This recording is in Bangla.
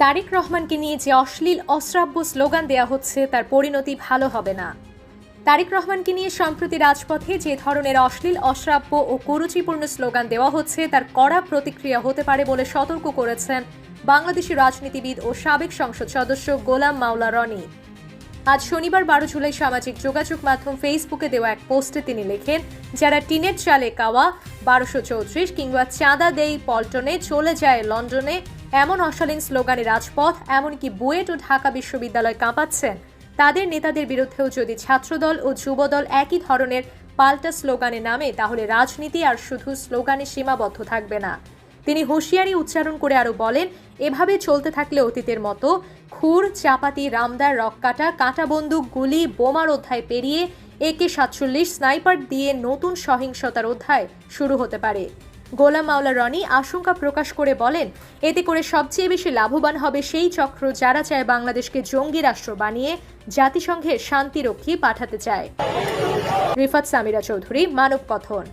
তারেক রহমানকে নিয়ে যে অশ্লীল, অশ্রাব্য স্লোগান দেয়া হচ্ছে, তার পরিণতি ভালো হবে না। তারেক রহমানকে নিয়ে সম্প্রতি রাজপথে যে ধরনের অশ্লীল, অশ্রাব্য ও কুরুচিপূর্ণ স্লোগান দেওয়া হচ্ছে, তার কড়া প্রতিক্রিয়া হতে পারে বলে সতর্ক করেছেন বাংলাদেশি রাজনীতিবিদ ও সাবেক সংসদ সদস্য গোলাম মাওলা রনি। আজ শনিবার বারো জুলাই সামাজিক যোগাযোগ মাধ্যম ফেসবুকে দেওয়া এক পোস্টে তিনি লেখেন, যারা টিনের চালে কাওয়া, বারোশো চৌত্রিশ কিংবা চাঁদা দেই পল্টনে চলে যায় লন্ডনে, এমন অশালীন স্লোগানে রাজপথ, এমনকি বুয়েট ও ঢাকা বিশ্ববিদ্যালয় কাঁপাচ্ছেন। তাদের নেতাদের বিরুদ্ধেও যদি ছাত্রদল ও যুবদল একই ধরনের পাল্টা স্লোগানে নামে, তাহলে রাজনীতি আর শুধু স্লোগানে সীমাবদ্ধ থাকবে না। তিনি হুঁশিয়ারি উচ্চারণ করে আরও বলেন, এভাবে চলতে থাকলে অতীতের মতো খুর, চাপাতি, রামদার রককাটা কাঁটা বন্দুক, গুলি, বোমার অধ্যায় পেরিয়ে একে সাতচল্লিশ স্নাইপার দিয়ে নতুন সহিংসতার অধ্যায় শুরু হতে পারে। গোলাম মাওলা রনি আশঙ্কা প্রকাশ করে বলেন, এতে করে সবচেয়ে বেশি লাভবান হবে সেই চক্র যারা চায় বাংলাদেশকে জঙ্গি রাষ্ট্র বানিয়ে জাতিসংঘের শান্তিরক্ষী পাঠাতে চায়। রিফাত সামিরা চৌধুরী, মানব কথন